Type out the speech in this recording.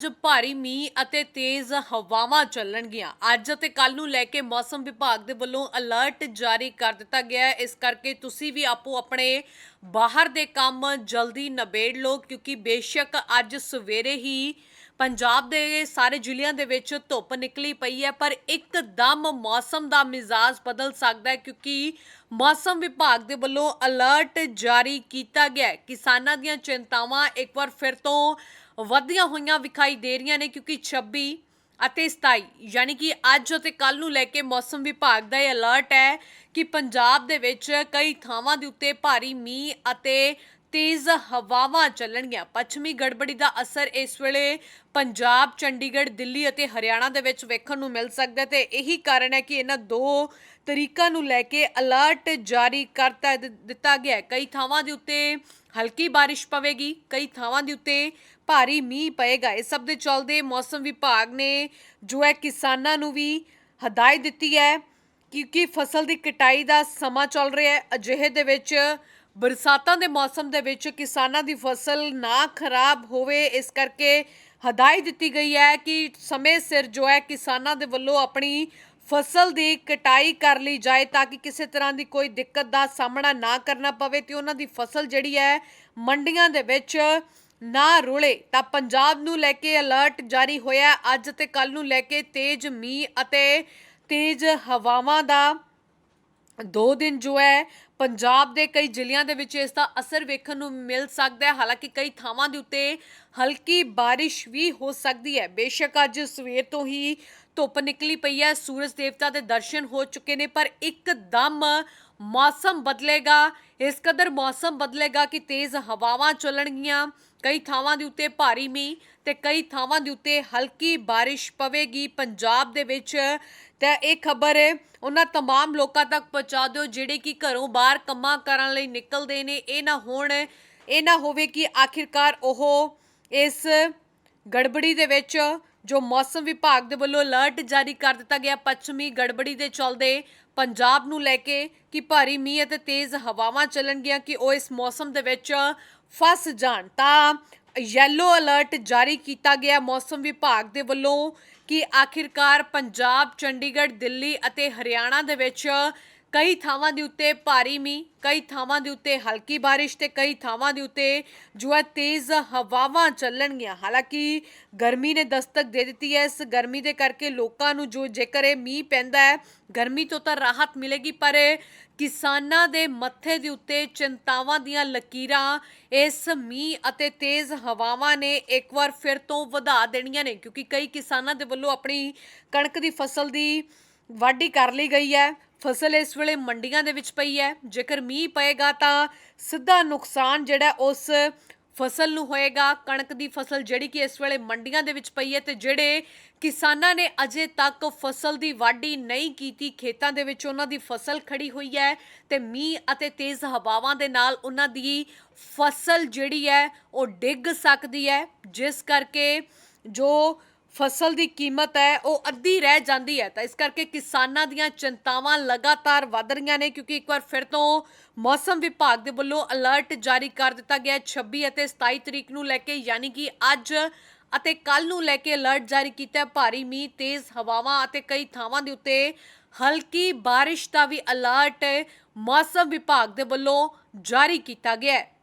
ਅੱਜ ਭਾਰੀ ਮੀਂਹ ਅਤੇ ਤੇਜ਼ ਹਵਾਵਾਂ ਚੱਲਣਗੀਆਂ। ਅੱਜ ਅਤੇ ਕੱਲ ਨੂੰ ਲੈ ਕੇ ਮੌਸਮ ਵਿਭਾਗ ਦੇ ਵੱਲੋਂ ਅਲਰਟ ਜਾਰੀ ਕਰ ਦਿੱਤਾ ਗਿਆ ਹੈ। ਇਸ ਕਰਕੇ ਤੁਸੀਂ ਵੀ ਆਪੋ ਆਪਣੇ ਬਾਹਰ ਦੇ ਕੰਮ ਜਲਦੀ ਨਿਬੇੜ ਲਓ, ਕਿਉਂਕਿ ਬੇਸ਼ੱਕ ਅੱਜ ਸਵੇਰੇ ਹੀ ਪੰਜਾਬ ਦੇ ਸਾਰੇ ਜ਼ਿਲ੍ਹਿਆਂ ਦੇ ਵਿੱਚ ਧੁੱਪ ਨਿਕਲੀ ਪਈ ਹੈ, ਪਰ ਇੱਕਦਮ ਮੌਸਮ ਦਾ ਮਿਜ਼ਾਜ ਬਦਲ ਸਕਦਾ ਹੈ ਕਿਉਂਕਿ ਮੌਸਮ ਵਿਭਾਗ ਦੇ ਵੱਲੋਂ ਅਲਰਟ ਜਾਰੀ ਕੀਤਾ ਗਿਆ ਹੈ। ਕਿਸਾਨਾਂ ਦੀਆਂ ਚਿੰਤਾਵਾਂ ਇੱਕ ਵਾਰ ਫਿਰ ਤੋਂ ਵਧੀਆਂ ਹੋਈਆਂ ਵਿਖਾਈ ਦੇ ਰਹੀਆਂ ਨੇ ਕਿਉਂਕਿ 26 ਅਤੇ 27 ਯਾਨੀ ਕਿ ਅੱਜ ਅਤੇ ਕੱਲ ਨੂੰ ਲੈ ਕੇ ਮੌਸਮ ਵਿਭਾਗ ਦਾ ਇਹ ਅਲਰਟ ਹੈ ਕਿ ਪੰਜਾਬ ਦੇ ਵਿੱਚ ਕਈ ਥਾਵਾਂ ਦੇ ਉੱਤੇ ਭਾਰੀ ਮੀਂਹ ਅਤੇ ਤੇਜ਼ ਹਵਾਵਾਂ ਚੱਲਣਗੀਆਂ। ਪੱਛਮੀ ਗੜਬੜੀ ਦਾ ਅਸਰ ਇਸ ਵੇਲੇ ਪੰਜਾਬ, ਚੰਡੀਗੜ੍ਹ, ਦਿੱਲੀ ਅਤੇ ਹਰਿਆਣਾ ਦੇ ਵਿੱਚ ਵੇਖਣ ਨੂੰ ਮਿਲ ਸਕਦਾ ਹੈ ਤੇ ਇਹੀ ਕਾਰਨ ਹੈ ਕਿ ਇਹਨਾਂ ਦੋ ਤਰੀਕਾਂ ਨੂੰ ਲੈ ਕੇ ਅਲਰਟ ਜਾਰੀ ਕਰਤਾ ਦਿੱਤਾ ਗਿਆ ਕਈ ਥਾਵਾਂ ਦੇ ਉੱਤੇ ਹਲਕੀ ਬਾਰਿਸ਼ ਪਵੇਗੀ, ਕਈ ਥਾਵਾਂ ਦੇ ਉੱਤੇ ਭਾਰੀ ਮੀਂਹ ਪਏਗਾ। ਇਸ ਸਭ ਦੇ ਚੱਲਦੇ ਮੌਸਮ ਵਿਭਾਗ ਨੇ ਜੋ ਹੈ ਕਿਸਾਨਾਂ ਨੂੰ ਵੀ ਹਦਾਇਤ ਦਿੱਤੀ ਹੈ ਕਿਉਂਕਿ ਫਸਲ ਦੀ ਕਟਾਈ ਦਾ ਸਮਾਂ ਚੱਲ ਰਿਹਾ ਹੈ। ਅਜਿਹੇ ਦੇ ਵਿੱਚ ਬਰਸਾਤਾਂ ਦੇ ਮੌਸਮ ਦੇ ਵਿੱਚ ਕਿਸਾਨਾਂ ਦੀ ਫਸਲ ਨਾ ਖਰਾਬ ਹੋਵੇ, ਇਸ ਕਰਕੇ ਹਦਾਇਤ ਦਿੱਤੀ ਗਈ ਹੈ ਕਿ ਸਮੇਂ ਸਿਰ ਜੋ ਹੈ ਕਿਸਾਨਾਂ ਦੇ ਵੱਲੋਂ ਆਪਣੀ ਫਸਲ ਦੀ ਕਟਾਈ ਕਰ ਲਈ ਜਾਏ ਤਾਂ ਕਿ ਕਿਸੇ ਤਰ੍ਹਾਂ ਦੀ ਕੋਈ ਦਿੱਕਤ ਦਾ ਸਾਹਮਣਾ ਨਾ ਕਰਨਾ ਪਵੇ ਤੇ ਉਹਨਾਂ ਦੀ ਫਸਲ ਜਿਹੜੀ ਹੈ ਮੰਡੀਆਂ ਦੇ ਵਿੱਚ ਨਾ ਰੁਲੇ। ਤਾਂ ਪੰਜਾਬ ਨੂੰ ਲੈ ਕੇ ਅਲਰਟ ਜਾਰੀ ਹੋਇਆ। ਅੱਜ ਤੇ ਕੱਲ ਨੂੰ ਲੈ ਕੇ ਤੇਜ਼ ਮੀਂਹ ਅਤੇ ਤੇਜ਼ ਹਵਾਵਾਂ ਦਾ ਦੋ ਦਿਨ ਜੋ ਹੈ, ਪੰਜਾਬ ਦੇ ਕਈ ਜ਼ਿਲ੍ਹਿਆਂ ਦੇ ਵਿੱਚ ਇਸ ਦਾ ਅਸਰ ਵੇਖਣ ਨੂੰ ਮਿਲ ਸਕਦਾ ਹੈ। ਹਾਲਾਂਕਿ ਕਈ ਥਾਵਾਂ ਦੇ ਉੱਤੇ ਹਲਕੀ ਬਾਰਿਸ਼ ਵੀ ਹੋ ਸਕਦੀ ਹੈ। ਬੇਸ਼ੱਕ ਅੱਜ ਸਵੇਰ ਤੋਂ ਹੀ ਧੁੱਪ ਨਿਕਲੀ ਪਈ ਹੈ। ਸੂਰਜ ਦੇਵਤਾ ਦੇ ਦਰਸ਼ਨ ਹੋ ਚੁੱਕੇ ਨੇ, ਪਰ ਇੱਕਦਮ ਮੌਸਮ ਬਦਲੇਗਾ। ਇਸ ਕਦਰ ਮੌਸਮ ਬਦਲੇਗਾ ਕਿ ਤੇਜ਼ ਹਵਾਵਾਂ ਚੱਲਣਗੀਆਂ। ਕਈ ਥਾਵਾਂ ਦੇ ਉੱਤੇ ਭਾਰੀ ਮੀਂਹ ਤੇ ਕਈ ਥਾਵਾਂ ਦੇ ਉੱਤੇ ਹਲਕੀ ਬਾਰਿਸ਼ ਪਵੇਗੀ ਪੰਜਾਬ ਦੇ ਵਿੱਚ ਤੇ ਇਹ ਖਬਰ ਉਹਨਾਂ तमाम ਲੋਕਾਂ ਤੱਕ ਪਹੁੰਚਾ ਦਿਓ ਜਿਹੜੇ ਕਿ ਘਰੋਂ ਬਾਹਰ ਕੰਮਾਂ ਕਰਨ ਲਈ ਨਿਕਲਦੇ ਨੇ ਇਹ ਨਾ ਹੋਣ ਇਹ ਨਾ ਹੋਵੇ ਕਿ ਆਖਿਰਕਾਰ ਉਹ ਇਸ ਗੜਬੜੀ ਦੇ ਵਿੱਚ ਜੋ ਮੌਸਮ ਵਿਭਾਗ ਦੇ ਵੱਲੋਂ ਅਲਰਟ ਜਾਰੀ ਕਰ ਦਿੱਤਾ ਗਿਆ ਪੱਛਮੀ ਗੜਬੜੀ ਦੇ ਚੱਲਦੇ ਪੰਜਾਬ ਨੂੰ ਲੈ ਕੇ ਕਿ ਭਾਰੀ ਮੀਂਹ ਅਤੇ ਤੇਜ਼ ਹਵਾਵਾਂ ਚੱਲਣਗੀਆਂ ਕਿ ਉਹ ਇਸ ਮੌਸਮ ਦੇ ਵਿੱਚ ਫਸ ਜਾਣ। ਤਾਂ ਯੈਲੋ ਅਲਰਟ ਜਾਰੀ ਕੀਤਾ ਗਿਆ ਮੌਸਮ ਵਿਭਾਗ ਦੇ ਵੱਲੋਂ ਕਿ ਆਖਿਰਕਾਰ ਪੰਜਾਬ, ਚੰਡੀਗੜ੍ਹ, ਦਿੱਲੀ ਅਤੇ ਹਰਿਆਣਾ ਦੇ ਵਿੱਚ ਕਈ ਥਾਵਾਂ ਦੇ ਉੱਤੇ ਭਾਰੀ ਮੀਂਹ, ਕਈ ਥਾਵਾਂ ਦੇ ਉੱਤੇ ਹਲਕੀ ਬਾਰਿਸ਼ ਤੇ ਕਈ ਥਾਵਾਂ ਦੇ ਉੱਤੇ ਜੋ ਹੈ ਤੇਜ਼ ਹਵਾਵਾਂ ਚੱਲਣਗੀਆਂ। ਹਾਲਾਂਕਿ ਗਰਮੀ ਨੇ ਦਸਤਕ ਦੇ ਦਿੱਤੀ ਹੈ। ਇਸ ਗਰਮੀ ਦੇ ਕਰਕੇ ਲੋਕਾਂ ਨੂੰ ਜੋ ਜੇਕਰ ਇਹ ਮੀਂਹ ਪੈਂਦਾ ਹੈ, ਗਰਮੀ ਤੋਂ ਤਾਂ ਰਾਹਤ ਮਿਲੇਗੀ, ਪਰ ਕਿਸਾਨਾਂ ਦੇ ਮੱਥੇ ਦੇ ਉੱਤੇ ਚਿੰਤਾਵਾਂ ਦੀਆਂ ਲਕੀਰਾਂ ਇਸ ਮੀਂਹ ਅਤੇ ਤੇਜ਼ ਹਵਾਵਾਂ ਨੇ ਇੱਕ ਵਾਰ ਫਿਰ ਤੋਂ ਵਧਾ ਦੇਣੀਆਂ ਨੇ, ਕਿਉਂਕਿ ਕਈ ਕਿਸਾਨਾਂ ਦੇ ਵੱਲੋਂ ਆਪਣੀ ਕਣਕ ਦੀ ਫਸਲ ਦੀ ਵਾਢੀ ਕਰ ਲਈ ਗਈ ਹੈ। ਫਸਲ ਇਸ ਵੇਲੇ ਮੰਡੀਆਂ ਦੇ ਵਿੱਚ ਪਈ ਹੈ। ਜੇਕਰ ਮੀਂਹ ਪਏਗਾ ਤਾਂ ਸਿੱਧਾ ਨੁਕਸਾਨ ਜਿਹੜਾ ਉਸ ਫਸਲ ਨੂੰ ਹੋਏਗਾ। ਕਣਕ ਦੀ ਫਸਲ ਜਿਹੜੀ ਕਿ ਇਸ ਵੇਲੇ ਮੰਡੀਆਂ ਦੇ ਵਿੱਚ ਪਈ ਹੈ ਤੇ ਜਿਹੜੇ ਕਿਸਾਨਾਂ ਨੇ ਅਜੇ ਤੱਕ ਫਸਲ ਦੀ ਵਾਢੀ ਨਹੀਂ ਕੀਤੀ, ਖੇਤਾਂ ਦੇ ਵਿੱਚ ਉਹਨਾਂ ਦੀ ਫਸਲ ਖੜੀ ਹੋਈ ਹੈ ਤੇ ਮੀਂਹ ਅਤੇ ਤੇਜ਼ ਹਵਾਵਾਂ ਦੇ ਨਾਲ ਉਹਨਾਂ ਦੀ ਫਸਲ ਜਿਹੜੀ ਹੈ ਉਹ ਡਿੱਗ ਸਕਦੀ ਹੈ। ਜਿਸ ਕਰਕੇ ਜੋ ਫਸਲ ਦੀ ਕੀਮਤ ਹੈ, ਉਹ ਅੱਧੀ ਰਹਿ ਜਾਂਦੀ ਹੈ। ਤਾਂ ਇਸ ਕਰਕੇ ਕਿਸਾਨਾਂ ਦੀਆਂ ਚਿੰਤਾਵਾਂ ਲਗਾਤਾਰ ਵੱਧ ਰਹੀਆਂ ਨੇ, ਕਿਉਂਕਿ ਇੱਕ ਵਾਰ ਫਿਰ ਤੋਂ ਮੌਸਮ ਵਿਭਾਗ ਦੇ ਵੱਲੋਂ ਅਲਰਟ ਜਾਰੀ ਕਰ ਦਿੱਤਾ ਗਿਆ ਹੈ। 26 ਅਤੇ 27 ਤਰੀਕ ਨੂੰ ਲੈ ਕੇ, ਯਾਨੀ ਕਿ ਅੱਜ ਅਤੇ ਕੱਲ ਨੂੰ ਲੈ ਕੇ ਅਲਰਟ ਜਾਰੀ ਕੀਤਾ ਭਾਰੀ ਮੀਂਹ, ਤੇਜ਼ ਹਵਾਵਾਂ ਅਤੇ ਕਈ ਥਾਵਾਂ ਦੇ ਉੱਤੇ ਹਲਕੀ ਬਾਰਿਸ਼ ਦਾ ਵੀ ਅਲਰਟ ਮੌਸਮ ਵਿਭਾਗ ਦੇ ਵੱਲੋਂ ਜਾਰੀ ਕੀਤਾ ਗਿਆ ਹੈ।